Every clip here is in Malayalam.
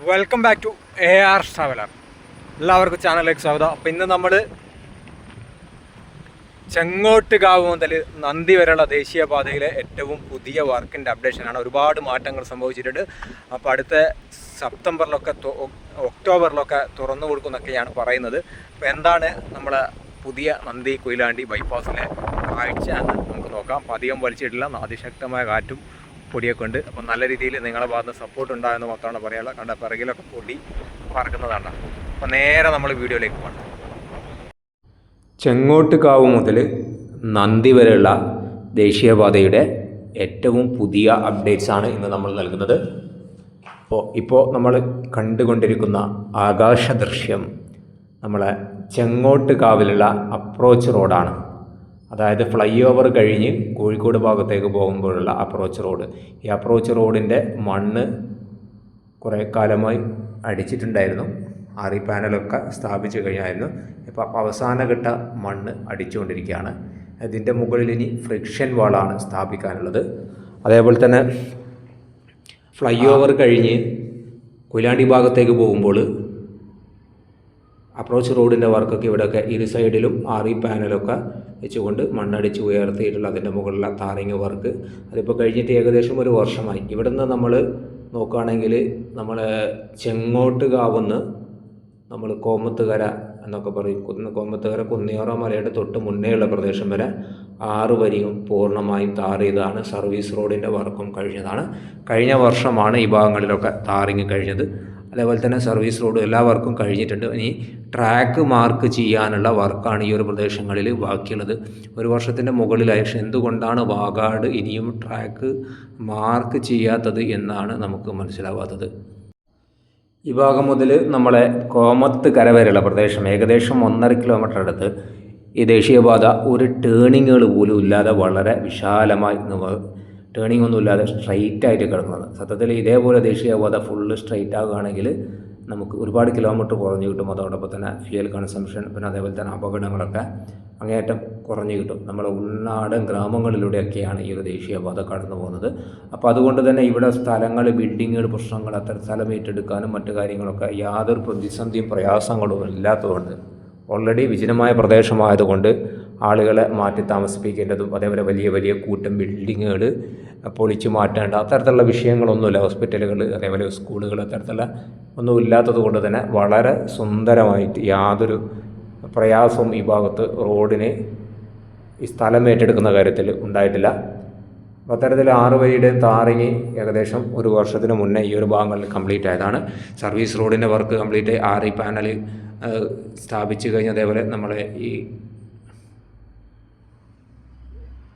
Welcome back to A R traveller എല്ലാവർക്കും ചാനലിലേക്ക് സ്വാഗതം. അപ്പോൾ ഇന്ന് നമ്മൾ ചെങ്ങോട്ടുകാവ് മുതൽ നന്ദി വരെയുള്ള ദേശീയപാതയിലെ ഏറ്റവും പുതിയ വർക്കിന്റെ അപ്ഡേഷനാണ് ഒരുപാട് മാറ്റങ്ങൾ സംഭവിച്ചിട്ടുണ്ട്. അപ്പോൾ അടുത്ത സെപ്റ്റംബറിലൊക്കെ ഒക്ടോബറിലൊക്കെ തുറന്നു കൊടുക്കുന്നൊക്കെയാണ് പറയുന്നത്. അപ്പോൾ എന്താണ് നമ്മളെ പുതിയ നന്ദി കൊയിലാണ്ടി ബൈപ്പാസിലെ കാഴ്ച എന്ന് നമുക്ക് നോക്കാം. അപ്പോൾ അധികം വലിച്ചിട്ടില്ല. അതിശക്തമായ കാറ്റും പൊടിയൊക്കെ ഉണ്ട് അപ്പം നല്ല രീതിയിൽ നിങ്ങളുടെ ഭാഗത്ത് സപ്പോർട്ട് ഉണ്ടായെന്ന് മാത്രമാണ് പറയാനുള്ളത്. കണ്ട പിറകിലൊക്കെ പൊടി പറക്കുന്നതാണ്. അപ്പം നേരെ നമ്മൾ വീഡിയോയിലേക്ക് പോകണം ചെങ്ങോട്ടുകാവ് മുതൽ നന്ദി വരെയുള്ള ദേശീയപാതയുടെ ഏറ്റവും പുതിയ അപ്ഡേറ്റ്സ് ആണ് ഇന്ന് നമ്മൾ നൽകുന്നത്. അപ്പോൾ ഇപ്പോൾ നമ്മൾ കണ്ടുകൊണ്ടിരിക്കുന്ന ആകാശദൃശ്യം നമ്മളെ ചെങ്ങോട്ടുകാവിലുള്ള അപ്രോച്ച് റോഡാണ് അതായത് ഫ്ലൈ ഓവർ കഴിഞ്ഞ് കോഴിക്കോട് ഭാഗത്തേക്ക് പോകുമ്പോഴുള്ള അപ്രോച്ച് റോഡ് ഈ അപ്രോച്ച് റോഡിന്റെ മണ്ണ് കുറേ കാലമായി അടിച്ചിട്ടുണ്ടായിരുന്നു. ആറി പാനലൊക്കെ സ്ഥാപിച്ചു കഴിഞ്ഞായിരുന്നു. ഇപ്പോൾ അവസാനഘട്ട മണ്ണ് അടിച്ചുകൊണ്ടിരിക്കുകയാണ്. ഇതിന്റെ മുകളിൽ ഇനി ഫ്രിക്ഷൻ വാളാണ് സ്ഥാപിക്കാനുള്ളത്. അതേപോലെ തന്നെ ഫ്ലൈ ഓവർ കഴിഞ്ഞ് കൊയിലാണ്ടി ഭാഗത്തേക്ക് പോകുമ്പോൾ അപ്രോച്ച് റോഡിന്റെ വർക്കൊക്കെ ഇവിടെയൊക്കെ ഇരു സൈഡിലും ആറി പാനലൊക്കെ വെച്ചുകൊണ്ട് മണ്ണടിച്ച് ഉയർത്തിയിട്ടുള്ള അതിന്റെ മുകളിലെ താറിങ് വർക്ക് അതിപ്പോൾ കഴിഞ്ഞിട്ട് ഏകദേശം ഒരു വർഷമായി. ഇവിടുന്ന് നമ്മൾ നോക്കുകയാണെങ്കിൽ നമ്മൾ ചെങ്ങോട്ടുകാവുന്ന് നമ്മൾ കോമത്തുകര എന്നൊക്കെ പറയും. കുന്ന് കോമത്തുകര കുന്നിയോറ മലയുടെ തൊട്ട് മുന്നേയുള്ള പ്രദേശം വരെ ആറ് വരിയും പൂർണമായും താർ ചെയ്താണ് സർവീസ് റോഡിന്റെ വർക്കും കഴിഞ്ഞതാണ്. കഴിഞ്ഞ വർഷമാണ് ഈ ഭാഗങ്ങളിലൊക്കെ താറിങ് കഴിഞ്ഞത്. അതേപോലെ തന്നെ സർവീസ് റോഡ് എല്ലാ വർക്കും കഴിഞ്ഞിട്ടുണ്ട്. ഇനി ട്രാക്ക് മാർക്ക് ചെയ്യാനുള്ള വർക്കാണ് ഈ ഒരു പ്രദേശങ്ങളിൽ ബാക്കിയുള്ളത്. ഒരു വർഷത്തിന്റെ മുകളിലായി. പക്ഷെ എന്തുകൊണ്ടാണ് വാഗാട് ഇനിയും ട്രാക്ക് മാർക്ക് ചെയ്യാത്തത് എന്നാണ് നമുക്ക് മനസ്സിലാവാത്തത്. ഈ ഭാഗം മുതൽ നമ്മളെ കോമത്ത് കര വരെയുള്ള പ്രദേശം ഏകദേശം ഒന്നര കിലോമീറ്റർ അടുത്ത് ഈ ദേശീയപാത ഒരു ടേണിങ്ങുകൾ പോലും ഇല്ലാതെ വളരെ വിശാലമായി ടേണിംഗ് ഒന്നും ഇല്ലാതെ സ്ട്രൈറ്റ് ആയിട്ട് കിടക്കുന്നത് സത്യത്തിൽ ഇതേപോലെ ദേശീയപാത ഫുള്ള് സ്ട്രൈറ്റ് ആകുകയാണെങ്കിൽ നമുക്ക് ഒരുപാട് കിലോമീറ്റർ കുറഞ്ഞു കിട്ടും. അതോടൊപ്പം തന്നെ ഫ്യൂൽ കൺസംഷൻ പിന്നെ അതേപോലെ തന്നെ അപകടങ്ങളൊക്കെ അങ്ങേയറ്റം കുറഞ്ഞു കിട്ടും. നമ്മുടെ ഉൾനാടൻ ഗ്രാമങ്ങളിലൂടെയൊക്കെയാണ് ഈ ഒരു ദേശീയപാത കടന്നു പോകുന്നത്. അപ്പോൾ അതുകൊണ്ട് തന്നെ ഇവിടെ സ്ഥലങ്ങൾ ബിൽഡിങ്ങുകൾ പ്രശ്നങ്ങൾ അത്തരം സ്ഥലം ഏറ്റെടുക്കാനും മറ്റു കാര്യങ്ങളൊക്കെ യാതൊരു പ്രതിസന്ധിയും പ്രയാസങ്ങളും ഇല്ലാത്തതുകൊണ്ട് ഓൾറെഡി വിജനമായ പ്രദേശമായതുകൊണ്ട് ആളുകളെ മാറ്റി താമസിപ്പിക്കേണ്ടതും അതേപോലെ വലിയ വലിയ കൂട്ടം ബിൽഡിങ്ങുകൾ പൊളിച്ചു മാറ്റേണ്ട. അത്തരത്തിലുള്ള വിഷയങ്ങളൊന്നുമില്ല. ഹോസ്പിറ്റലുകൾ അതേപോലെ സ്കൂളുകൾ അത്തരത്തിലുള്ള ഒന്നും ഇല്ലാത്തത് കൊണ്ട് തന്നെ വളരെ സുന്ദരമായിട്ട് യാതൊരു പ്രയാസവും ഈ ഭാഗത്ത് റോഡിന് ഈ സ്ഥലം ഏറ്റെടുക്കുന്ന കാര്യത്തിൽ ഉണ്ടായിട്ടില്ല. അത്തരത്തിൽ ആറ് വഴിയുടെ താറിങ് ഏകദേശം ഒരു വർഷത്തിന് മുന്നേ ഈ ഒരു ഭാഗങ്ങളിൽ കംപ്ലീറ്റ് ആയതാണ്. സർവീസ് റോഡിന്റെ വർക്ക് കംപ്ലീറ്റ് ആറി പാനൽ സ്ഥാപിച്ചു കഴിഞ്ഞ് അതേപോലെ നമ്മളെ ഈ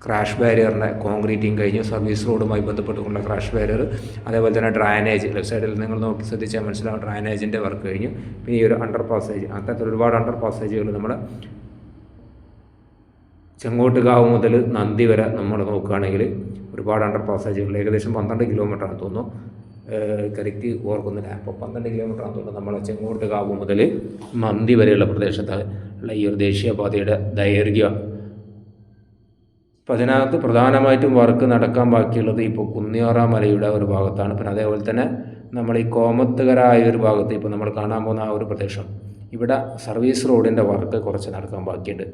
ക്രാഷ് ബാരിയറിന്റെ കോൺക്രീറ്റിങ് കഴിഞ്ഞു സർവീസ് റോഡുമായി ബന്ധപ്പെട്ടുകൊണ്ടുള്ള ക്രാഷ് ബാരിയർ അതേപോലെ തന്നെ ഡ്രൈനേജ് ലെഫ്റ്റ് സൈഡിൽ നിങ്ങൾ നോക്കി ശ്രദ്ധിച്ചാൽ മനസ്സിലാവും ഡ്രൈനേജിന്റെ വർക്ക് കഴിഞ്ഞു. പിന്നെ ഈ ഒരു അണ്ടർ പാസേജ് അത്തരത്തിൽ ഒരുപാട് അണ്ടർ പാസേജുകൾ നമ്മൾ ചെങ്ങോട്ടുകാവ് മുതൽ നന്ദി വരെ നമ്മൾ നോക്കുകയാണെങ്കിൽ ഒരുപാട് അണ്ടർ പാസേജുകൾ ഏകദേശം പന്ത്രണ്ട് കിലോമീറ്റർ ആണ് തോന്നുന്നു. കറക്റ്റ് ഓർക്കുന്നില്ല. അപ്പോൾ പന്ത്രണ്ട് കിലോമീറ്റർ തോന്നുന്നു നമ്മൾ ചെങ്ങോട്ടുകാവ് മുതൽ നന്ദി വരെയുള്ള പ്രദേശത്ത് ഉള്ള ഈ ഒരു ദേശീയപാതയുടെ ദൈർഘ്യം അപ്പോൾ അതിനകത്ത് പ്രധാനമായിട്ടും വർക്ക് നടക്കാൻ ബാക്കിയുള്ളത് ഇപ്പോൾ കുന്നിയോറ മലയുടെ ഒരു ഭാഗത്താണ്. പിന്നെ അതേപോലെ തന്നെ നമ്മൾ ഈ കോമത്തുകര ആയ ഒരു ഭാഗത്ത് ഇപ്പോൾ നമ്മൾ കാണാൻ പോകുന്ന ആ ഒരു പ്രദേശം. ഇവിടെ സർവീസ് റോഡിന്റെ വർക്ക് കുറച്ച് നടക്കാൻ ബാക്കിയുണ്ട്.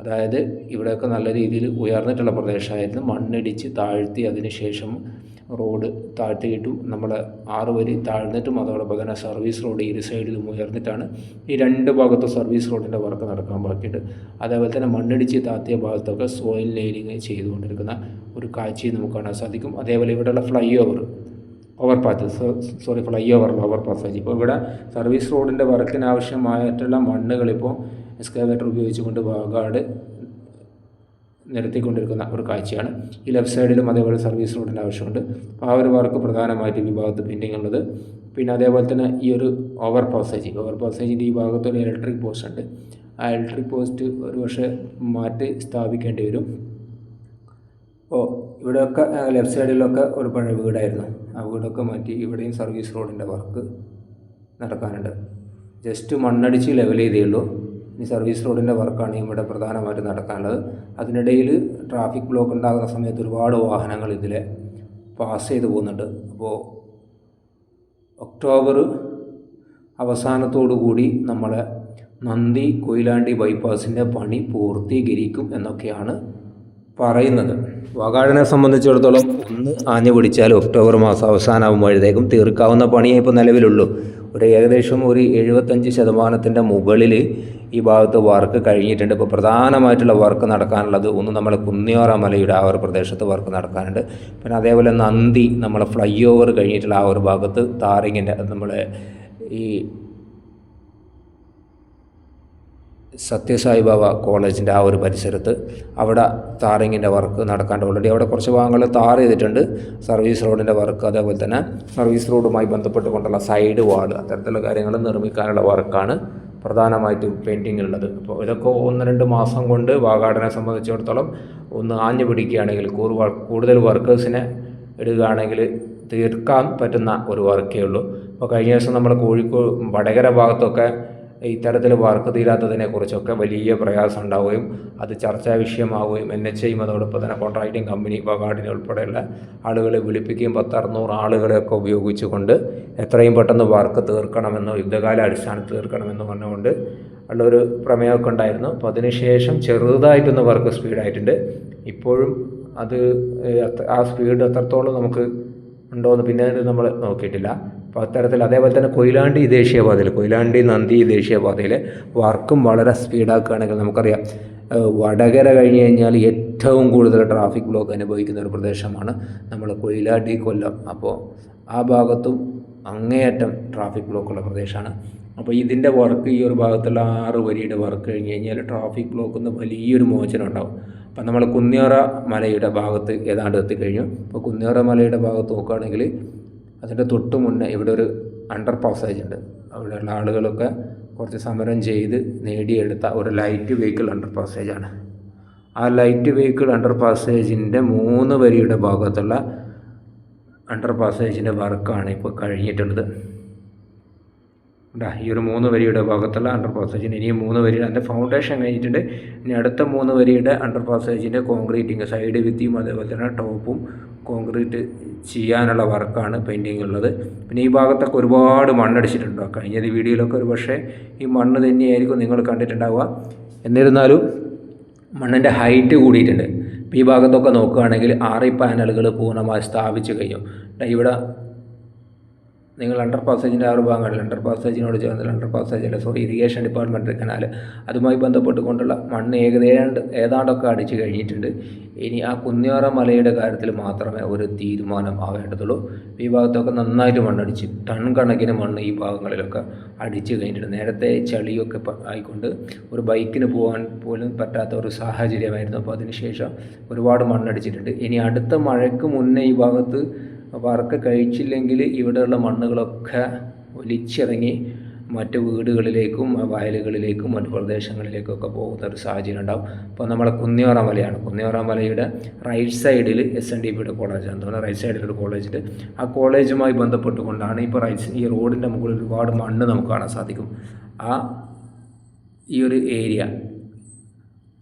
അതായത് ഇവിടെയൊക്കെ നല്ല രീതിയിൽ ഉയർന്നിട്ടുള്ള പ്രദേശമായിരുന്നു. മണ്ണിടിച്ച് താഴ്ത്തി അതിന് ശേഷം റോഡ് താഴ്ത്തിയിട്ടും നമ്മൾ ആറ് വരി താഴ്ന്നിട്ടും അതോടൊപ്പം തന്നെ സർവീസ് റോഡ് ഇരു സൈഡിലും ഉയർന്നിട്ടാണ് ഈ രണ്ട് ഭാഗത്തും സർവീസ് റോഡിന്റെ വർക്ക് നടക്കാൻ ബാക്കിയിട്ട് അതേപോലെ തന്നെ മണ്ണിടിച്ച് താത്തിയ ഭാഗത്തൊക്കെ സോയിൽ ലെയിലിങ് ചെയ്തുകൊണ്ടിരിക്കുന്ന ഒരു കാഴ്ചയും നമുക്ക് കാണാൻ സാധിക്കും. അതേപോലെ ഇവിടെയുള്ള flyover over path sorry flyover over passage ഇപ്പോൾ ഇവിടെ സർവീസ് റോഡിന്റെ വർക്കിന് ആവശ്യമായിട്ടുള്ള മണ്ണുകൾ ഇപ്പോൾ എക്സ്കാവേറ്റർ ഉപയോഗിച്ചുകൊണ്ട് വാഗാട് നിരത്തിക്കൊണ്ടിരിക്കുന്ന ഒരു കാഴ്ചയാണ്. ഈ ലെഫ്റ്റ് സൈഡിലും അതേപോലെ സർവീസ് റോഡിന്റെ ആവശ്യമുണ്ട്. അപ്പോൾ ആ ഒരു വർക്ക് പ്രധാനമായിട്ടും ഈ ഭാഗത്ത് പെൻഡിങ് ഉള്ളത്. പിന്നെ അതേപോലെ തന്നെ ഈ ഒരു ഓവർ പാസേജ് ഓവർ പാസേജിന്റെ ഈ ഭാഗത്ത് ഒരു ഇലക്ട്രിക് പോസ്റ്റ് ഉണ്ട്. ആ ഇലക്ട്രിക് പോസ്റ്റ് ഒരു പക്ഷേ മാറ്റി സ്ഥാപിക്കേണ്ടി വരും. അപ്പോൾ ഇവിടെയൊക്കെ ലെഫ്റ്റ് സൈഡിലൊക്കെ ഒരു പഴയ വീടായിരുന്നു. ആ വീടൊക്കെ മാറ്റി ഇവിടെയും സർവീസ് റോഡിന്റെ വർക്ക് നടക്കാനുണ്ട്. ജസ്റ്റ് മണ്ണടിച്ച് ലെവൽ ചെയ്തേ ഉള്ളൂ. ഇനി സർവീസ് റോഡിന്റെ വർക്കാണ് ഇവിടെ പ്രധാനമായിട്ട് നടക്കാനുള്ളത്. അതിനിടയിൽ ട്രാഫിക് ബ്ലോക്ക് ഉണ്ടാകുന്ന സമയത്ത് ഒരുപാട് വാഹനങ്ങൾ ഇതിലെ പാസ് ചെയ്ത് പോകുന്നുണ്ട്. അപ്പോൾ ഒക്ടോബർ അവസാനത്തോടു കൂടി നമ്മളെ നന്ദി കൊയിലാണ്ടി ബൈപ്പാസിന്റെ പണി പൂർത്തീകരിക്കും എന്നൊക്കെയാണ് പറയുന്നത്. വാഗാടിനെ സംബന്ധിച്ചിടത്തോളം ഒന്ന് ആഞ്ഞു പിടിച്ചാൽ ഒക്ടോബർ മാസം അവസാനമാകുമ്പോഴത്തേക്കും തീർക്കാവുന്ന പണിയേ ഇപ്പോൾ നിലവിലുള്ളൂ. ഒരു ഏകദേശം ഒരു എഴുപത്തഞ്ച് ശതമാനത്തിന്റെ മുകളിൽ ഈ ഭാഗത്ത് വർക്ക് കഴിഞ്ഞിട്ടുണ്ട്. ഇപ്പോൾ പ്രധാനമായിട്ടുള്ള വർക്ക് നടക്കാനുള്ളത് ഒന്ന് നമ്മളെ കുന്നിയോറ മലയുടെ ആ ഒരു പ്രദേശത്ത് വർക്ക് നടക്കാനുണ്ട്. പിന്നെ അതേപോലെ നന്ദി നമ്മളെ ഫ്ലൈ ഓവർ കഴിഞ്ഞിട്ടുള്ള ആ ഒരു ഭാഗത്ത് താറിങ്ങിന്റെ നമ്മളെ ഈ സത്യസായി ബാബ കോളേജിന്റെ ആ ഒരു പരിസരത്ത് അവിടെ താറിങ്ങിന്റെ വർക്ക് നടക്കാണ്ട് ഓൾറെഡി അവിടെ കുറച്ച് ഭാഗങ്ങൾ താർ ചെയ്തിട്ടുണ്ട്. സർവീസ് റോഡിന്റെ വർക്ക് അതേപോലെ തന്നെ സർവീസ് റോഡുമായി ബന്ധപ്പെട്ടുകൊണ്ടുള്ള സൈഡ് വാൾ അത്തരത്തിലുള്ള കാര്യങ്ങൾ നിർമ്മിക്കാനുള്ള വർക്കാണ് പ്രധാനമായിട്ടും പെയിന്റിങ്ങിലുള്ളത്. അപ്പോൾ ഇതൊക്കെ ഒന്ന് രണ്ട് മാസം കൊണ്ട് വാഗാടനെ സംബന്ധിച്ചിടത്തോളം ഒന്ന് ആഞ്ഞു പിടിക്കുകയാണെങ്കിൽ കൂടുതൽ വർക്കേഴ്സിനെ ഇടുകയാണെങ്കിൽ തീർക്കാൻ പറ്റുന്ന ഒരു വർക്കേ ഉള്ളൂ. അപ്പോൾ കഴിഞ്ഞ ദിവസം നമ്മൾ കോഴിക്കോട് വടകര ഭാഗത്തൊക്കെ ഇത്തരത്തിൽ വർക്ക് തീരാത്തതിനെ കുറിച്ചൊക്കെ വലിയ പ്രയാസം ഉണ്ടാവുകയും അത് ചർച്ചാ വിഷയമാവുകയും എൻ എച്ച് ഐയും അതോടൊപ്പം തന്നെ കോൺട്രാക്റ്റിംഗ് കമ്പനി ബഗാഡിനെ ഉൾപ്പെടെയുള്ള ആളുകളെ വിളിപ്പിക്കുകയും പത്തറുന്നൂറ് ആളുകളെയൊക്കെ ഉപയോഗിച്ചുകൊണ്ട് എത്രയും പെട്ടെന്ന് വർക്ക് തീർക്കണമെന്നോ യുദ്ധകാല അടിസ്ഥാനത്തിൽ തീർക്കണമെന്ന് പറഞ്ഞുകൊണ്ട് ഉള്ളൊരു പ്രമേയമൊക്കെ ഉണ്ടായിരുന്നു. അപ്പോൾ അതിനുശേഷം ചെറുതായിട്ടൊന്ന് വർക്ക് സ്പീഡായിട്ടുണ്ട്. ഇപ്പോഴും അത് ആ സ്പീഡ് എത്രത്തോളം നമുക്ക് ഉണ്ടോ എന്ന് പിന്നെ നമ്മൾ നോക്കിയിട്ടില്ല. അപ്പോൾ അത്തരത്തിൽ അതേപോലെ തന്നെ കൊയിലാണ്ടി ദേശീയപാതയിൽ കൊയിലാണ്ടി നന്ദി ദേശീയപാതയിൽ വർക്കും വളരെ സ്പീഡാക്കുകയാണെങ്കിൽ നമുക്കറിയാം വടകര കഴിഞ്ഞ് കഴിഞ്ഞാൽ ഏറ്റവും കൂടുതൽ ട്രാഫിക് ബ്ലോക്ക് അനുഭവിക്കുന്ന ഒരു പ്രദേശമാണ് നമ്മൾ കൊയിലാണ്ടി കൊല്ലം. അപ്പോൾ ആ ഭാഗത്തും അങ്ങേയറ്റം ട്രാഫിക് ബ്ലോക്കുള്ള പ്രദേശമാണ്. അപ്പോൾ ഇതിന്റെ വർക്ക് ഈ ഒരു ഭാഗത്തുള്ള ആറ് വരിയുടെ വർക്ക് കഴിഞ്ഞ് കഴിഞ്ഞാൽ ട്രാഫിക് ബ്ലോക്കിൽ വലിയൊരു മോചനം ഉണ്ടാവും. അപ്പം നമ്മൾ കുന്നിയറ മലയുടെ ഭാഗത്ത് ഏതാണ്ട് എത്തിക്കഴിഞ്ഞു. അപ്പോൾ കുന്നിയറ മലയുടെ ഭാഗത്ത് നോക്കുകയാണെങ്കിൽ അതിന്റെ തൊട്ട് മുന്നേ ഇവിടെ ഒരു അണ്ടർ പാസേജ് ഉണ്ട്. അവിടെയുള്ള ആളുകളൊക്കെ കുറച്ച് സമരം ചെയ്ത് നേടിയെടുത്ത ഒരു ലൈറ്റ് വെഹിക്കിൾ അണ്ടർ പാസേജാണ് ആ ലൈറ്റ് വെഹിക്കിൾ അണ്ടർ പാസേജിന്റെ മൂന്ന് വരിയുടെ ഭാഗത്തുള്ള അണ്ടർ പാസേജിന്റെ വർക്കാണ് ഇപ്പോൾ കഴിഞ്ഞിട്ടുള്ളത്. ഈ ഒരു മൂന്ന് വരിയുടെ ഭാഗത്തുള്ള അണ്ടർ പാസേജിന് ഇനിയും മൂന്ന് വരിയുടെ അതിന്റെ ഫൗണ്ടേഷൻ കഴിഞ്ഞിട്ടുണ്ട്. ഇനി അടുത്ത മൂന്ന് വരിയുടെ അണ്ടർ പാസേജിന്റെ കോൺക്രീറ്റിങ് സൈഡ് വിത്തിയും അതേപോലെ തന്നെ ടോപ്പും കോൺക്രീറ്റ് ചെയ്യാനുള്ള വർക്കാണ് പെയിന്റിങ് ഉള്ളത് പിന്നെ ഈ ഭാഗത്തൊക്കെ ഒരുപാട് മണ്ണടിച്ചിട്ടുണ്ടോ? കഴിഞ്ഞ വീഡിയോയിലൊക്കെ ഒരു പക്ഷേ ഈ മണ്ണ് തന്നെയായിരിക്കും നിങ്ങൾ കണ്ടിട്ടുണ്ടാവുക. എന്നിരുന്നാലും മണ്ണിന്റെ ഹൈറ്റ് കൂടിയിട്ടുണ്ട്. ഈ ഭാഗത്തൊക്കെ നോക്കുകയാണെങ്കിൽ ആറി പാനലുകൾ പൂർണമായി സ്ഥാപിച്ചു കഴിഞ്ഞു. ഇവിടെ നിങ്ങൾ അണ്ടർ പാസേജിന്റെ ആറ് ഭാഗങ്ങളിൽ അണ്ടർ പാസേജിനോട് ചേർന്ന് അണ്ടർ പാസേജ് അല്ല സോറി ഇറിഗേഷൻ ഡിപ്പാർട്ട്മെന്റ് കനാൽ അതുമായി ബന്ധപ്പെട്ടുകൊണ്ടുള്ള മണ്ണ് ഏകദേശം ഏതാണ്ടൊക്കെ അടിച്ചു കഴിഞ്ഞിട്ടുണ്ട്. ഇനി ആ കുന്നിയോറ മലയുടെ കാര്യത്തിൽ മാത്രമേ ഒരു തീരുമാനം ആവേണ്ടതുള്ളൂ. ഈ ഭാഗത്തൊക്കെ നന്നായിട്ട് മണ്ണടിച്ച് ടൺ കണക്കിന് മണ്ണ് ഈ ഭാഗങ്ങളിലൊക്കെ അടിച്ചു കഴിഞ്ഞിട്ടുണ്ട്. നേരത്തെ ചളിയൊക്കെ ആയിക്കൊണ്ട് ഒരു ബൈക്കിന് പോകാൻ പോലും പറ്റാത്ത ഒരു സാഹചര്യമായിരുന്നു. അപ്പോൾ അതിനുശേഷം ഒരുപാട് മണ്ണടിച്ചിട്ടുണ്ട്. ഇനി അടുത്ത മഴയ്ക്ക് മുന്നേ ഈ ഭാഗത്ത് വർക്ക് കഴിച്ചില്ലെങ്കിൽ ഇവിടെയുള്ള മണ്ണുകളൊക്കെ ഒലിച്ചിറങ്ങി മറ്റ് വീടുകളിലേക്കും വയലുകളിലേക്കും മറ്റു പ്രദേശങ്ങളിലേക്കൊക്കെ പോകുന്ന ഒരു സാഹചര്യം ഉണ്ടാവും. അപ്പോൾ നമ്മളെ കുന്നിയോറ മലയാണ് കുന്നിയോറ മലയുടെ റൈറ്റ് സൈഡിൽ എസ് എൻ ഡി പിയുടെ കോളേജാണ് തോന്നുന്നത് റൈറ്റ് സൈഡിലൊരു കോളേജിൽ ആ കോളേജുമായി ബന്ധപ്പെട്ടുകൊണ്ടാണ് ഇപ്പോൾ റൈറ്റ് ഈ റോഡിന്റെ മുകളിൽ ഒരുപാട് മണ്ണ് നമുക്ക് കാണാൻ സാധിക്കും. ആ ഈ ഒരു ഏരിയ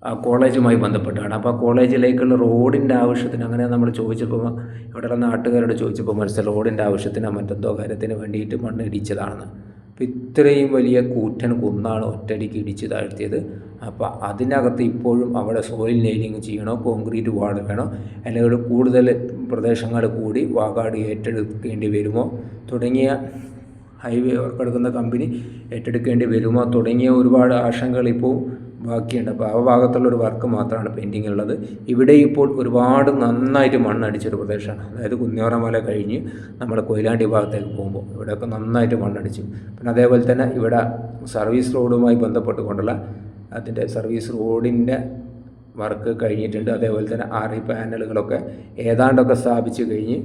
കോളേജുമായി ബന്ധപ്പെട്ടാണ്. അപ്പോൾ ആ കോളേജിലേക്കുള്ള റോഡിന്റെ ആവശ്യത്തിന് അങ്ങനെ നമ്മൾ ചോദിച്ചപ്പോൾ ഇവിടെയുള്ള നാട്ടുകാരോട് ചോദിച്ചപ്പോൾ മനസ്സിലായി റോഡിന്റെ ആവശ്യത്തിന് മറ്റെന്തോ കാര്യത്തിന് വേണ്ടിയിട്ട് മണ്ണ് ഇടിച്ചതാണെന്ന്. അപ്പോൾ ഇത്രയും വലിയ കൂറ്റൻ കുന്നാണ് ഒറ്റടിക്ക് ഇടിച്ച് താഴ്ത്തിയത്. അപ്പോൾ അതിനകത്ത് ഇപ്പോഴും അവിടെ സോയിൽ നെയിലിങ് ചെയ്യണോ കോൺക്രീറ്റ് വാൾ വേണോ അല്ലെങ്കിൽ കൂടുതൽ പ്രദേശങ്ങൾ കൂടി വാഗാട് ഏറ്റെടുക്കേണ്ടി വരുമോ തുടങ്ങിയ ഹൈവേ വർക്കെടുക്കുന്ന കമ്പനി ഏറ്റെടുക്കേണ്ടി വരുമോ തുടങ്ങിയ ഒരുപാട് ആശങ്കകൾ ഇപ്പോൾ ബാക്കിയുണ്ട്. അപ്പോൾ ആ ഭാഗത്തുള്ള ഒരു വർക്ക് മാത്രമാണ് പെയിന്റിങ് ഉള്ളത്. ഇവിടെ ഇപ്പോൾ ഒരുപാട് നന്നായിട്ട് മണ്ണടിച്ചൊരു പ്രദേശമാണ്. അതായത് കുഞ്ഞോറ മല കഴിഞ്ഞ് നമ്മൾ കൊയിലാണ്ടി ഭാഗത്തേക്ക് പോകുമ്പോൾ ഇവിടെയൊക്കെ നന്നായിട്ട് മണ്ണടിച്ചു. പിന്നെ അതേപോലെ തന്നെ ഇവിടെ സർവീസ് റോഡുമായി ബന്ധപ്പെട്ടുകൊണ്ടുള്ള അതിന്റെ സർവീസ് റോഡിന്റെ വർക്ക് കഴിഞ്ഞിട്ടുണ്ട്. അതേപോലെ തന്നെ ആർ ഇ പാനലുകളൊക്കെ ഏതാണ്ടൊക്കെ സ്ഥാപിച്ച് കഴിഞ്ഞ്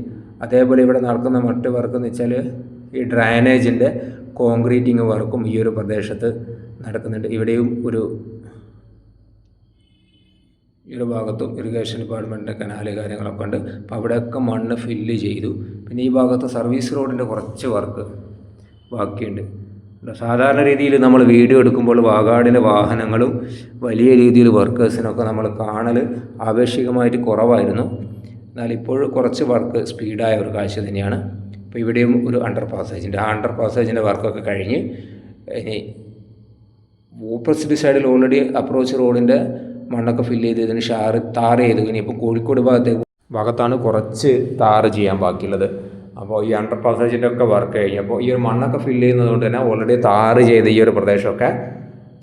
അതേപോലെ ഇവിടെ നടക്കുന്ന മറ്റ് വർക്ക് എന്ന് വെച്ചാൽ ഈ ഡ്രൈനേജിന്റെ കോൺക്രീറ്റിംഗ് വർക്കും ഈ ഒരു പ്രദേശത്ത് നടക്കുന്നുണ്ട്. ഇവിടെയും ഒരു ഇരു ഭാഗത്തും ഇറിഗേഷൻ ഡിപ്പാർട്ട്മെന്റിന്റെ കനാല് കാര്യങ്ങളൊക്കെ ഉണ്ട്. അപ്പോൾ അവിടെയൊക്കെ മണ്ണ് ഫില്ല് ചെയ്തു. പിന്നെ ഈ ഭാഗത്ത് സർവീസ് റോഡിന്റെ കുറച്ച് വർക്ക് ബാക്കിയുണ്ട്. സാധാരണ രീതിയിൽ നമ്മൾ വീഡിയോ എടുക്കുമ്പോൾ വാഗാടിന്റെ വാഹനങ്ങളും വലിയ രീതിയിൽ വർക്കേഴ്സിനൊക്കെ നമ്മൾ കാണൽ ആപേക്ഷികമായിട്ട് കുറവായിരുന്നു. എന്നാൽ ഇപ്പോൾ കുറച്ച് വർക്ക് സ്പീഡായ ഒരു കാഴ്ച തന്നെയാണ്. അപ്പോൾ ഇവിടെയും ഒരു അണ്ടർ പാസേജിന്റെ ആ അണ്ടർ പാസേജിന്റെ വർക്കൊക്കെ കഴിഞ്ഞ് ഇനി ഓപ്പോസിറ്റ് സൈഡിൽ ഓൾറെഡി അപ്രോച്ച് റോഡിന്റെ മണ്ണൊക്കെ ഫില്ല് ചെയ്തതിന് ഷാറ് താറ് ചെയ്തു. ഇനിയിപ്പോൾ കോഴിക്കോട് ഭാഗത്തേക്ക് ഭാഗത്താണ് കുറച്ച് താറ് ചെയ്യാൻ ബാക്കിയുള്ളത്. അപ്പോൾ ഈ അണ്ടർ പാസേജിന്റെ ഒക്കെ വർക്ക് കഴിഞ്ഞപ്പോൾ ഈ ഒരു മണ്ണൊക്കെ ഫില്ല് ചെയ്യുന്നതുകൊണ്ട് തന്നെ ഓൾറെഡി താറ് ചെയ്ത ഈ ഒരു പ്രദേശമൊക്കെ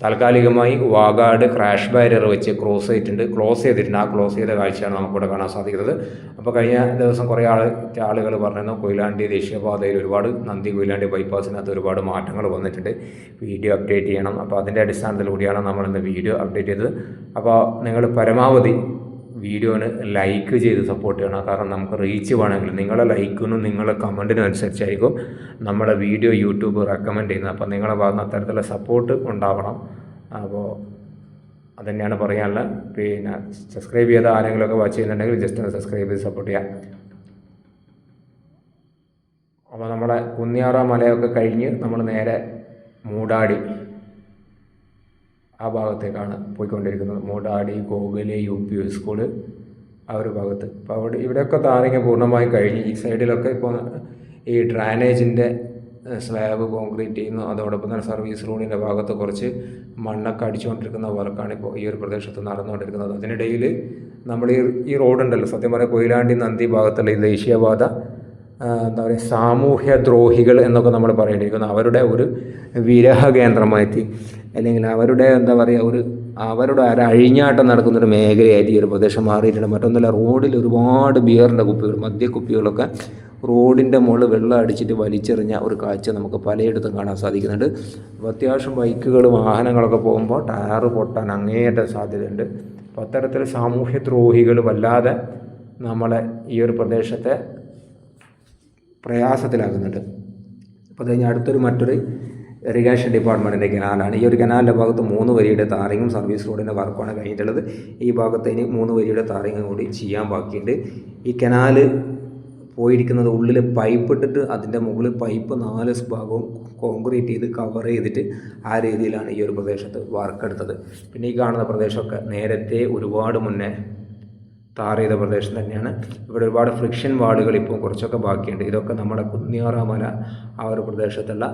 താൽക്കാലികമായി വാഗാട് ക്രാഷ് ബാരിയർ വെച്ച് ക്രോസ് ചെയ്തിട്ടുണ്ട്. ക്ലോസ് ചെയ്തിട്ടുണ്ട്. ആ ക്ലോസ് ചെയ്ത കാഴ്ചയാണ് നമുക്കിവിടെ കാണാൻ സാധിക്കുന്നത്. അപ്പോൾ കഴിഞ്ഞ ദിവസം കുറേ ആൾ ആളുകൾ പറഞ്ഞിരുന്നു കൊയിലാണ്ടി ദേശീയപാതയിൽ ഒരുപാട് നന്ദി. കൊയിലാണ്ടി ബൈപ്പാസിനകത്ത് ഒരുപാട് മാറ്റങ്ങൾ വന്നിട്ടുണ്ട്. വീഡിയോ അപ്ഡേറ്റ് ചെയ്യണം. അപ്പോൾ അതിന്റെ അടിസ്ഥാനത്തിലൂടെയാണ് നമ്മൾ ഇന്ന് വീഡിയോ അപ്ഡേറ്റ് ചെയ്തത്. അപ്പോൾ നിങ്ങൾ പരമാവധി വീഡിയോന് ലൈക്ക് ചെയ്ത് സപ്പോർട്ട് ചെയ്യണം. കാരണം നമുക്ക് റീച്ച് വേണമെങ്കിൽ നിങ്ങളെ ലൈക്കിനും നിങ്ങളെ കമന്റിനും അനുസരിച്ചായിരിക്കും നമ്മളെ വീഡിയോ യൂട്യൂബ് റെക്കമെൻഡ് ചെയ്യുന്നത്. അപ്പോൾ നിങ്ങളെ ഭാഗത്ത് അത്തരത്തിലുള്ള സപ്പോർട്ട് ഉണ്ടാവണം. അപ്പോൾ അത് തന്നെയാണ് പറയാനുള്ളത്. പിന്നെ സബ്സ്ക്രൈബ് ചെയ്ത ആരെങ്കിലുമൊക്കെ വാച്ച് ചെയ്യുന്നുണ്ടെങ്കിൽ ജസ്റ്റ് സബ്സ്ക്രൈബ് ചെയ്ത് സപ്പോർട്ട് ചെയ്യാം. അപ്പോൾ നമ്മുടെ കുന്നിയാറ മലയൊക്കെ കഴിഞ്ഞ് നമ്മൾ നേരെ മൂടാടി. ആ ഭാഗത്തേക്കാണ് പോയിക്കൊണ്ടിരിക്കുന്നത്. Moodadi Gokul U P school ആ ഒരു ഭാഗത്ത്. അപ്പോൾ അവിടെ ഇവിടെയൊക്കെ താരങ്ങ പൂർണമായും കഴിഞ്ഞ്. ഈ സൈഡിലൊക്കെ ഇപ്പോൾ ഈ ഡ്രാനേജിന്റെ സ്ലാബ് കോൺക്രീറ്റ് ചെയ്യുന്നു അതോടൊപ്പം തന്നെ സർവീസ് റോഡിന്റെ ഭാഗത്ത് കുറച്ച് മണ്ണൊക്കെ അടിച്ചുകൊണ്ടിരിക്കുന്ന വർക്കാണ് ഇപ്പോൾ ഈ ഒരു പ്രദേശത്ത് നടന്നുകൊണ്ടിരിക്കുന്നത്. അതിനിടയിൽ നമ്മൾ ഈ ഈ റോഡുണ്ടല്ലോ സത്യം പറയാം കൊയിലാണ്ടി നന്ദി ഭാഗത്തുള്ള ഈ ദേശീയപാത എന്താ പറയുക സാമൂഹ്യ ദ്രോഹികൾ എന്നൊക്കെ നമ്മൾ പറയേണ്ടിയിരിക്കുന്നു. അവരുടെ ഒരു വിരഹ കേന്ദ്രമായിട്ട് അല്ലെങ്കിൽ അവരുടെ എന്താ പറയുക ഒരു അവരുടെ ഒരു അഴിഞ്ഞാട്ടം നടക്കുന്നൊരു മേഖലയായിട്ട് ഈ ഒരു പ്രദേശം മാറിയിട്ടുണ്ട്. മറ്റൊന്നുമില്ല റോഡിൽ ഒരുപാട് ബിയറിന്റെ കുപ്പികൾ മദ്യക്കുപ്പികളൊക്കെ റോഡിന്റെ മുകളിൽ വെള്ളം അടിച്ചിട്ട് വലിച്ചെറിഞ്ഞ ഒരു കാഴ്ച നമുക്ക് പലയിടത്തും കാണാൻ സാധിക്കുന്നുണ്ട്. അപ്പോൾ അത്യാവശ്യം ബൈക്കുകൾ വാഹനങ്ങളൊക്കെ പോകുമ്പോൾ ടയർ പൊട്ടാൻ അങ്ങേയറ്റ സാധ്യതയുണ്ട്. അപ്പോൾ അത്തരത്തിൽ സാമൂഹ്യ ദ്രോഹികൾ വല്ലാതെ നമ്മളെ ഈ ഒരു പ്രദേശത്തെ പ്രയാസത്തിലാകുന്നുണ്ട് അപ്പോൾ അത് കഴിഞ്ഞ് അടുത്തൊരു മറ്റൊരു ഇറിഗേഷൻ ഡിപ്പാർട്ട്മെന്റിന്റെ കനാലാണ് ഈ ഒരു കനാലിന്റെ ഭാഗത്ത് മൂന്ന് വരിയുടെ താറിങ്ങും സർവീസ് റോഡിന്റെ വർക്കാണ് കഴിഞ്ഞിട്ടുള്ളത്. ഈ ഭാഗത്ത് ഇനി മൂന്ന് വരിയുടെ താറിങ് കൂടി ചെയ്യാൻ ബാക്കിയുണ്ട്. ഈ കനാല് പോയിരിക്കുന്നത് ഉള്ളിൽ പൈപ്പ് ഇട്ടിട്ട് അതിന്റെ മുകളിൽ പൈപ്പ് നാല് ഭാഗവും കോൺക്രീറ്റ് ചെയ്ത് കവർ ചെയ്തിട്ട് ആ രീതിയിലാണ് ഈ ഒരു പ്രദേശത്ത് വർക്ക് എടുത്തത്. പിന്നെ ഈ കാണുന്ന പ്രദേശമൊക്കെ നേരത്തെ ഒരുപാട് മുന്നേ ടാർ ചെയ്ത പ്രദേശം തന്നെയാണ്. ഇവിടെ ഒരുപാട് ഫ്രിക്ഷൻ വാർഡുകൾ ഇപ്പോൾ കുറച്ചൊക്കെ ബാക്കിയുണ്ട്. ഇതൊക്കെ നമ്മുടെ കുന്നിയാറാമല ആ ഒരു പ്രദേശത്തുള്ള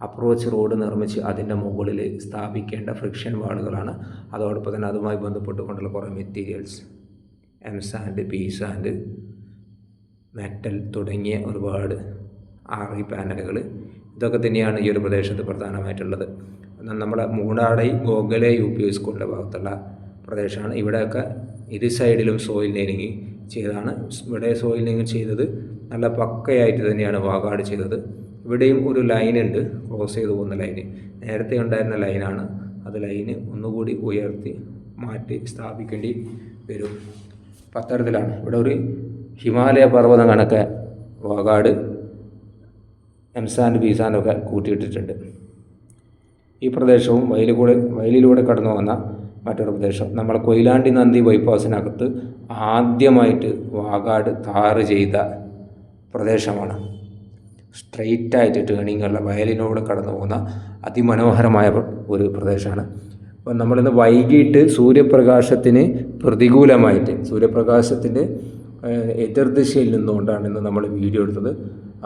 അപ്രോച്ച് റോഡ് നിർമ്മിച്ച് അതിന്റെ മുകളിൽ സ്ഥാപിക്കേണ്ട ഫ്രിക്ഷൻ വാളുകളാണ്. അതോടൊപ്പം തന്നെ അതുമായി ബന്ധപ്പെട്ടുകൊണ്ടുള്ള കുറേ materials M sand P sand metal തുടങ്ങിയ ഒരുപാട് ആർ ഇ പാനലുകൾ ഇതൊക്കെ തന്നെയാണ് ഈ ഒരു പ്രദേശത്ത് പ്രധാനമായിട്ടുള്ളത്. നമ്മുടെ മൂടാടൈ ഗോഗലെ യു പി സ്കൂളിന്റെ ഭാഗത്തുള്ള പ്രദേശമാണ്. ഇവിടെയൊക്കെ ഇരു സൈഡിലും സോയിൽ നെയിലിങ് ചെയ്തതാണ് ഇവിടെ സോയിൽ നെയിലിങ് ചെയ്തത് നല്ല പക്കയായിട്ട് തന്നെയാണ് വാഗാട് ചെയ്തത്. ഇവിടെയും ഒരു ലൈൻ ഉണ്ട്. ക്രോസ് ചെയ്ത് പോകുന്ന ലൈന് നേരത്തെ ഉണ്ടായിരുന്ന ലൈനാണ് അത് ലൈന് ഒന്നുകൂടി ഉയർത്തി മാറ്റി സ്ഥാപിക്കേണ്ടി വരും. പത്തരത്തിലാണ് ഇവിടെ ഒരു ഹിമാലയ പർവതം കണക്കെ വാഗാട് എംസാൻഡ് ബീസാൻഡൊക്കെ കൂട്ടിയിട്ടിട്ടുണ്ട്. ഈ പ്രദേശവും വയലിലൂടെ വയലിലൂടെ കടന്നു വന്ന മറ്റൊരു പ്രദേശം. നമ്മൾ കൊയിലാണ്ടി നന്ദി ബൈപ്പാസിനകത്ത് ആദ്യമായിട്ട് വാഗാട് താറ് ചെയ്ത പ്രദേശമാണ്. സ്ട്രെയിറ്റ് ആയിട്ട് ടേണിംഗ് ഉള്ള വയലിനോട് കടന്നു പോകുന്ന അതിമനോഹരമായ ഒരു പ്രദേശമാണ്. അപ്പം നമ്മളിന്ന് വൈകിട്ട് സൂര്യപ്രകാശത്തിന് പ്രതികൂലമായിട്ട് സൂര്യപ്രകാശത്തിന്റെ എതിർദിശയിൽ നിന്നുകൊണ്ടാണ് ഇന്ന് നമ്മൾ വീഡിയോ എടുത്തത്.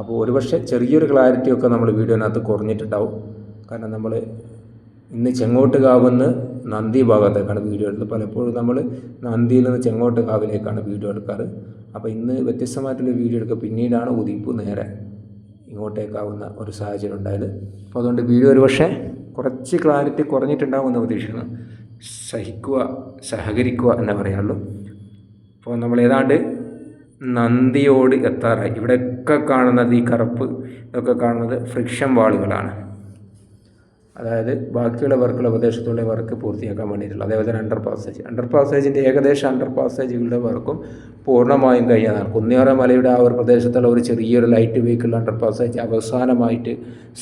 അപ്പോൾ ഒരുപക്ഷെ ചെറിയൊരു ക്ലാരിറ്റി ഒക്കെ നമ്മൾ വീഡിയോനകത്ത് കുറഞ്ഞിട്ടുണ്ടാവും. കാരണം നമ്മൾ ഇന്ന് ചെങ്ങോട്ട് കാവുന്ന നന്ദി ഭാഗത്തേക്കാണ് വീഡിയോ എടുത്തത്. പലപ്പോഴും നമ്മൾ നന്ദിയിൽ നിന്ന് ചെങ്ങോട്ട് കാവിലേക്കാണ് വീഡിയോ എടുക്കാറ്. അപ്പോൾ ഇന്ന് വ്യത്യസ്തമായിട്ടുള്ള വീഡിയോ എടുക്കുക. പിന്നീടാണ് ഉദിപ്പ് നേരെ. ഇങ്ങോട്ടേക്കാവുന്ന ഒരു സാഹചര്യം ഉണ്ടായത്. അപ്പോൾ അതുകൊണ്ട് വീഡിയോ ഒരു പക്ഷേ കുറച്ച് ക്ലാരിറ്റി കുറഞ്ഞിട്ടുണ്ടാവുമെന്ന് പ്രതീക്ഷിക്കുന്നു സഹിക്കുക സഹകരിക്കുക എന്നേ പറയാനുള്ളൂ. അപ്പോൾ നമ്മൾ ഏതാണ്ട് നന്ദിയോട് എത്താറായി. ഇവിടെയൊക്കെ കാണുന്നത് ഈ കറുപ്പ് ഇതൊക്കെ കാണുന്നത് ഫ്രിക്ഷൻ വാളുകളാണ്. അതായത് ബാക്കിയുള്ള വർക്കുള്ള പ്രദേശത്തുള്ള വർക്ക് പൂർത്തിയാക്കാൻ വേണ്ടിയിട്ടുള്ള അതേപോലെ അണ്ടർ പാസേജ് അണ്ടർ പാസേജിന്റെ ഏകദേശം അണ്ടർ പാസേജുകളുടെ വർക്കും പൂർണമായും കഴിയാതാണ് കുന്നിയോറ മലയുടെ ആ ഒരു പ്രദേശത്തുള്ള ഒരു ചെറിയൊരു ലൈറ്റ് വെഹിക്കിൾ അണ്ടർ പാസേജ് അവസാനമായിട്ട്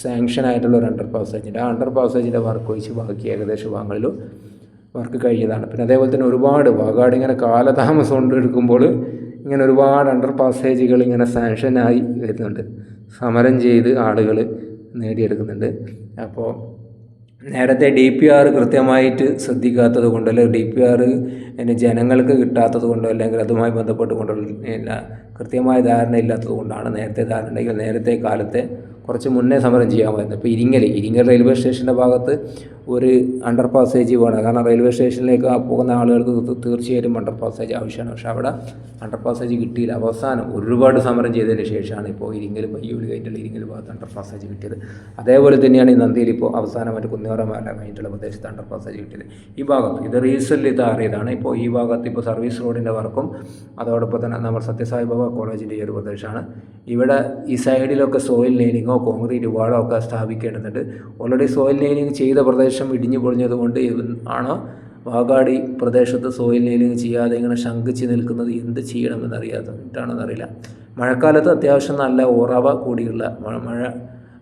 സാങ്ഷൻ ആയിട്ടുള്ള ഒരു അണ്ടർ പാസേജിന്റെ ആ അണ്ടർ പാസേജിന്റെ വർക്ക് ഒഴിച്ച് ബാക്കി ഏകദേശം ഭാഗങ്ങളിലും വർക്ക് കഴിഞ്ഞതാണ്. പിന്നെ അതേപോലെ തന്നെ ഒരുപാട് വാഗാട് ഇങ്ങനെ കാലതാമസം കൊണ്ട് എടുക്കുമ്പോൾ ഇങ്ങനെ ഒരുപാട് അണ്ടർ പാസേജുകൾ ഇങ്ങനെ സാങ്ഷനായി വരുന്നുണ്ട്. സമരം ചെയ്ത് ആളുകൾ നേടിയെടുക്കുന്നുണ്ട്. അപ്പോൾ നേരത്തെ ഡി പി ആർ കൃത്യമായിട്ട് ശ്രദ്ധിക്കാത്തത് കൊണ്ടോ അല്ലെങ്കിൽ ഡി പി ആർ ജനങ്ങൾക്ക് കിട്ടാത്തത് കൊണ്ടോ അല്ലെങ്കിൽ അതുമായി ബന്ധപ്പെട്ട് കൊണ്ടോ ഇല്ല കൃത്യമായ ധാരണ ഇല്ലാത്തത് കൊണ്ടാണ് നേരത്തെ ധാരണ ഉണ്ടെങ്കിൽ നേരത്തെ കാലത്തെ കുറച്ച് മുന്നേ സമരം ചെയ്യാമായിരുന്നു. ഇപ്പോൾ ഇരിങ്ങൽ ഇരിങ്ങൽ റെയിൽവേ സ്റ്റേഷന്റെ ഭാഗത്ത് ഒരു അണ്ടർ പാസേജ് വേണം. കാരണം റെയിൽവേ സ്റ്റേഷനിലേക്ക് പോകുന്ന ആളുകൾക്ക് തീർച്ചയായിട്ടും അണ്ടർ പാസേജ് ആവശ്യമാണ്. പക്ഷേ അവിടെ അണ്ടർ പാസേജ് കിട്ടിയില്ല. അവസാനം ഒരുപാട് സമരം ചെയ്തതിന് ശേഷമാണ് ഇപ്പോൾ ഇരിങ്ങൽ പയ്യൂലി കഴിഞ്ഞിട്ടുള്ള ഇരിങ്ങൽ ഭാഗത്ത് അണ്ടർ പാസേജ് കിട്ടിയത്. അതേപോലെ തന്നെയാണ് ഈ നന്ദിയിൽ ഇപ്പോൾ അവസാനമായിട്ട് കുന്നേറ മല കഴിഞ്ഞിട്ടുള്ള പ്രദേശത്ത് അണ്ടർ പാസേജ് കിട്ടിയത്. ഈ ഭാഗത്ത് ഇത് റീസെന്റ് താറിയതാണ് ഇപ്പോൾ ഈ ഭാഗത്ത് ഇപ്പോൾ സർവീസ് റോഡിന്റെ വർക്കും അതോടൊപ്പം തന്നെ നമ്മൾ സത്യസായി ബാബ കോളേജിന്റെ ഈ ഒരു പ്രദേശമാണ്. ഇവിടെ ഈ സൈഡിലൊക്കെ സോയിൽ ലൈനിങ്ങോ കോൺക്രീറ്റ് വാളോ ഒക്കെ സ്ഥാപിക്കേണ്ടതുണ്ട്. ഓൾറെഡി സോയിൽ ലൈനിങ് ചെയ്ത പ്രദേശം ഇടിഞ്ഞു പൊളിഞ്ഞതുകൊണ്ട് ആണ്? വാഗാടി പ്രദേശത്ത് സോയിൽ നെയിലിംഗ് ചെയ്യാതെ ഇങ്ങനെ ശങ്കിച്ച് നിൽക്കുന്നത് എന്ത് ചെയ്യണമെന്ന് അറിയാത്തതാണെന്ന് അറിയില്ല മഴക്കാലത്ത് അത്യാവശ്യം നല്ല ഉറവ കൂടിയുള്ള മഴ മഴ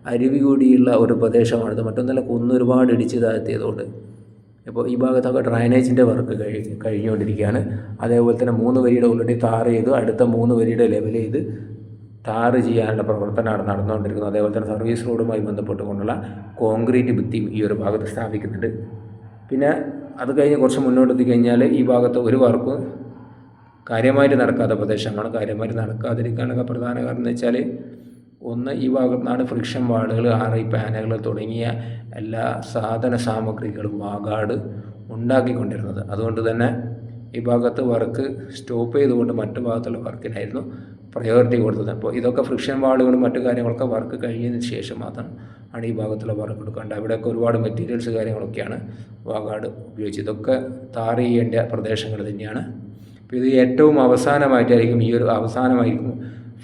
അരുവി കൂടിയുള്ള ഒരു പ്രദേശമാണിത് മറ്റൊന്നല്ല കുന്ന് ഒരുപാട് ഇടിച്ച് താഴ്ത്തിയതുകൊണ്ട് ഇപ്പോൾ ഈ ഭാഗത്തൊക്കെ ഡ്രൈനേജിന്റെ വർക്ക് കഴി കഴിഞ്ഞുകൊണ്ടിരിക്കുകയാണ്. അതേപോലെ തന്നെ മൂന്ന് വരിയുടെ ഓൾറെഡി താറ് ചെയ്തു അടുത്ത മൂന്ന് വരിയുടെ ലെവൽ ചെയ്ത് ടാറ് ചെയ്യാനുള്ള പ്രവർത്തനമാണ് നടന്നുകൊണ്ടിരിക്കുന്നത്. അതേപോലെ തന്നെ സർവീസ് റോഡുമായി ബന്ധപ്പെട്ടുകൊണ്ടുള്ള കോൺക്രീറ്റ് ഭിത്തിയും ഈ ഒരു ഭാഗത്ത് സ്ഥാപിക്കുന്നുണ്ട്. പിന്നെ അത് കഴിഞ്ഞ് കുറച്ച് മുന്നോട്ട് എത്തി കഴിഞ്ഞാൽ ഈ ഭാഗത്ത് ഒരു വർക്കും കാര്യമായിട്ട് നടക്കാത്ത പ്രദേശമാണ് കാര്യമായിട്ട് നടക്കാതിരിക്കാനൊക്കെ പ്രധാന കാരണം എന്ന് വെച്ചാൽ ഒന്ന് ഈ ഭാഗത്തു നിന്നാണ് ഫ്രിക്ഷൻ വാളുകൾ ഐ പാനകൾ തുടങ്ങിയ എല്ലാ സാധന സാമഗ്രികളും വാഗാട് ഉണ്ടാക്കിക്കൊണ്ടിരുന്നത്. അതുകൊണ്ട് തന്നെ ഈ ഭാഗത്ത് വർക്ക് സ്റ്റോപ്പ് ചെയ്തുകൊണ്ട് മറ്റു ഭാഗത്തുള്ള വർക്കിനായിരുന്നു പ്രയോറിറ്റി കൊടുത്തത്. അപ്പോൾ ഇതൊക്കെ ഫ്രിക്ഷൻ വാളുകളും മറ്റു കാര്യങ്ങളൊക്കെ വർക്ക് കഴിഞ്ഞതിന് ശേഷം മാത്രം ആണ് ഈ ഭാഗത്തുള്ള വർക്ക് എടുക്കേണ്ടത് അവിടെയൊക്കെ ഒരുപാട് മെറ്റീരിയൽസ് കാര്യങ്ങളൊക്കെയാണ് വാഗാട് ഉപയോഗിച്ചത്. ഇതൊക്കെ താർ ചെയ്യേണ്ട പ്രദേശങ്ങൾ തന്നെയാണ്. അപ്പോൾ ഇത് ഏറ്റവും അവസാനമായിട്ടായിരിക്കും ഈ ഒരു അവസാനമായിരിക്കും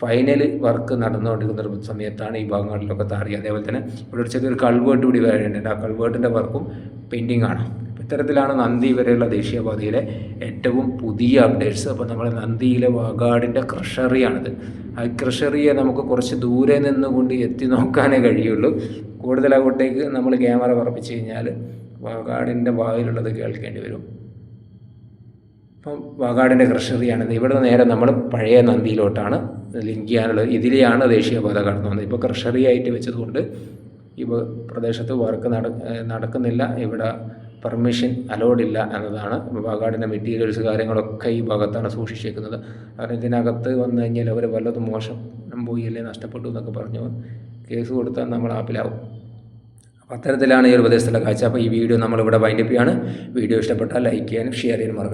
ഫൈനൽ വർക്ക് നടന്നുകൊണ്ടിരിക്കുന്ന സമയത്താണ് ഈ ഭാഗങ്ങളിലൊക്കെ താറി അതേപോലെ തന്നെ ഇവിടെ ഒരു ചെറിയൊരു കൾവേർട്ട് കൂടി വരേണ്ടത് ആ കൾവേർട്ടിന്റെ വർക്കും പെയിന്റിംഗ് ആണ്. ഇത്തരത്തിലാണ് നന്ദി വരെയുള്ള ദേശീയപാതയിലെ ഏറ്റവും പുതിയ അപ്ഡേറ്റ്സ് അപ്പോൾ നമ്മുടെ നന്ദിയിലെ വാഗാടിന്റെ ക്രഷറിയാണിത് ആ ക്രഷറിയെ നമുക്ക് കുറച്ച് ദൂരെ നിന്നുകൊണ്ട് എത്തി നോക്കാനേ കഴിയുള്ളൂ. കൂടുതൽ അങ്ങോട്ടേക്ക് നമ്മൾ ക്യാമറ പറപ്പിച്ച് കഴിഞ്ഞാൽ വാഗാടിന്റെ വായിലുള്ളത് കേൾക്കേണ്ടി വരും. അപ്പം വാഗാടിന്റെ ക്രഷറിയാണിത് ഇവിടെ നേരെ നമ്മൾ പഴയ നന്ദിയിലോട്ടാണ് ലിങ്ക് ചെയ്യാനുള്ളത് ഇതിലെയാണ് ദേശീയപാത കടന്നു ഇപ്പോൾ ക്രഷറിയായിട്ട് വെച്ചതുകൊണ്ട് ഈ പ്രദേശത്ത് വർക്ക് നട നടക്കുന്നില്ല. ഇവിടെ പെർമിഷൻ അലോഡ് ഇല്ല എന്നതാണ്. വാഗാടിന്റെ മെറ്റീരിയൽസ് കാര്യങ്ങളൊക്കെ ഈ ഭാഗത്താണ് സൂക്ഷിച്ചേക്കുന്നത്. കാരണം ഇതിനകത്ത് വന്നു കഴിഞ്ഞാൽ അവർ വല്ലതും മോശം പോയി നഷ്ടപ്പെട്ടു എന്നൊക്കെ പറഞ്ഞു കേസ് കൊടുത്താൽ നമ്മൾ ആപ്പിലാവും. അപ്പോൾ അത്തരത്തിലാണ് ഈ ഒരു പ്രദേശത്തുള്ള കാഴ്ച. അപ്പോൾ ഈ വീഡിയോ നമ്മളിവിടെ വൈൻഡപ്പ് ചെയ്യാണ്. വീഡിയോ ഇഷ്ടപ്പെട്ടാൽ ലൈക്ക് ചെയ്യാനും ഷെയർ ചെയ്യാനും മറക്കരുത്.